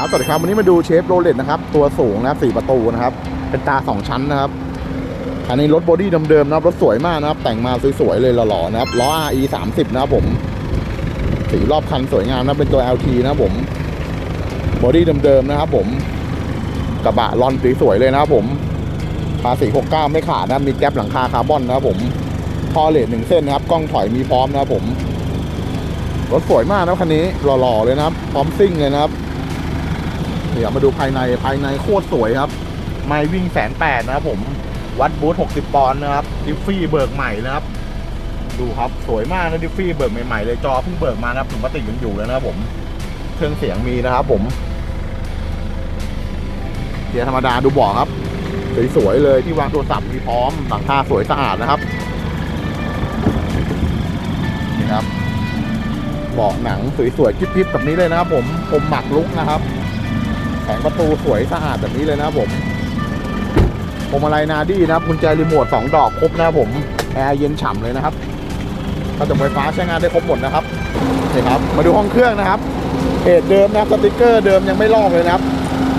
ครับสวัสดีครับวันนี้มาดูเชฟโรเลตนะครับ ตัวสูงนะครับสี่ประตูนะครับ เป็นตาสองชั้นนะครับอันนี้รถบอดี้เดิมๆนะครับรถสวยมากนะครับ แต่งมาสวยๆเลยหล่อๆนะครับล้อ RE 30นะครับผมสีรอบคันสวยงามนะเป็นตัว LT นะครับผมบอดี้เดิมๆนะครับ ผมกระบะลอนสีสวยเลยนะครับผมภาษี69ไม่ขาดนะมีแก๊ปหลังคาคาร์บอนนะครับผมท่อเลทหนึ่งเส้นนะครับ กล้องถอยมีพร้อมนะครับผมรถสวยมากนะครับคันนี้หล่อๆเลยนะครับ พร้อมซิ่งเลยนะครับ เดี๋ยวมาดูภายในภายในโคตรสวยครับ ไม่วิ่งแสนแปดนะครับผมวัดบูท60 ปอนด์นะครับดิฟฟี่เบิกใหม่นะครับ ดูครับสวยมากนะดิฟฟี่เบิกใหม่ๆเลยจอเพิ่งเบิกมานะครับถุงพลาสติกยังอยู่เลยนะครับผมเครื่องเสียงมีนะครับผมเกียร์ธรรมดาดูเบาะครับ สวยๆเลยที่วางโทรศัพท์มีพร้อมหลังคาสวยสะอาดนะครับนี่ครับเบาะหนังสวยๆจิ๊บๆแบบนี้เลยนะครับผมผมหมักลุกนะครับ ผงประตูสวยสะอาดแบบนี้เลยนะผมพวงมาลัยนาดี้นะครับกุญแจรีโมทสองดอกครบนะผมแอร์เย็นฉ่ำเลยนะครับกระจกไฟฟ้าใช้งานได้ครบหมดนะครับนี่ครับ มาดูห้องเครื่องนะครับเพจเดิมนะครับสติกเกอร์เดิมยังไม่ลอกเลยนะครับ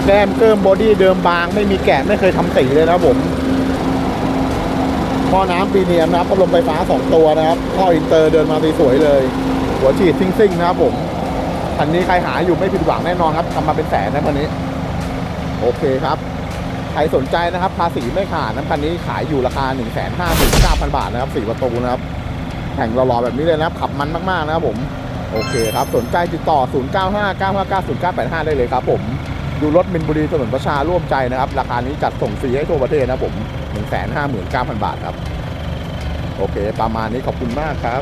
แก้มเกิมบอดี้เดิมบาง ไม่มีแกะไม่เคยทำสีเลยนะครับผมท่อน้ำปีเนียมนะครับพัดลมไฟฟ้าสองตัวนะครับท่ออินเตอร์เดินมาสวยๆเลย หัวฉีดซิ่งๆนะครับผม คันนี้ใครหาอยู่ไม่ผิดหวังแน่นอนครับทำมาเป็นแสนนะคันนี้ โอเคครับ ใครสนใจนะครับ ภาษีไม่ขาดนะคันนี้ขายอยู่ราคา 1 5 9 0 0 0 บาทนะครับ4ประตูนะครับแข่งหล่อๆแบบนี้เลยนะครับ ขับมันมากๆนะครับผม โอเคครับ สนใจติดต่อ 0 9 5 9 5 9 0 9 8 5 ได้เลยครับผมดูรถมินบุรีถนนประชาร่วมใจนะครับ ราคานี้จัดส่งฟรีให้ทั่วประเทศนะผม1 5 9 0 0 0 บาทครับ โอเค ประมาณนี้ขอบคุณมากครับ